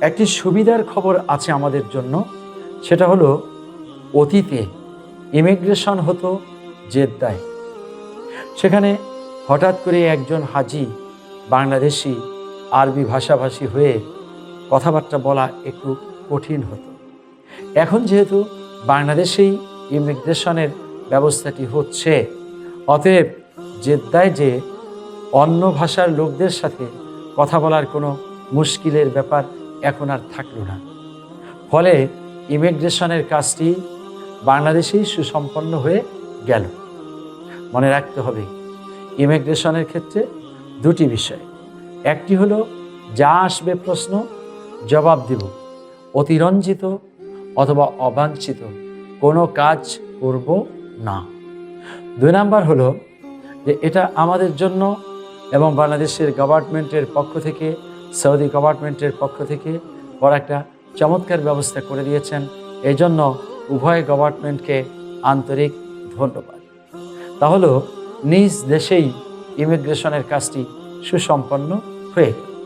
একটি সুবিধার খবর আছে আমাদের জন্য। সেটা হলো, অতীতে ইমিগ্রেশন হতো জেদ্দায়। সেখানে হঠাৎ করে একজন হাজি বাংলাদেশি আরবি ভাষাভাষী হয়ে কথাবার্তা বলা একটু কঠিন হতো। এখন যেহেতু বাংলাদেশেই ইমিগ্রেশনের ব্যবস্থাটি হচ্ছে, অতএব জেদ্দায় যে অন্য ভাষার লোকদের সাথে কথা বলার কোনো মুশকিলের ব্যাপার এখন আর থাকল না। ফলে ইমিগ্রেশনের কাজটি বাংলাদেশেই সুসম্পন্ন হয়ে গেল। মনে রাখতে হবে, ইমিগ্রেশনের ক্ষেত্রে দুটি বিষয়। একটি হলো, যা আসবে প্রশ্ন, জবাব দেব। অতিরঞ্জিত অথবা অবাঞ্ছিত, কোনো কাজ করব না। দুই নাম্বার হলো যে এটা আমাদের জন্য এবং বাংলাদেশের গভর্নমেন্টের পক্ষ থেকে সৌদি গভর্নমেন্টের পক্ষ থেকে বড় একটা চমৎকার ব্যবস্থা করে দিয়েছেন। এই জন্য উভয় গভর্নমেন্টকে আন্তরিক ধন্যবাদ। তাহলে নিজ দেশেই ইমিগ্রেশনের কাজটি সুসম্পন্ন হয়ে গেল।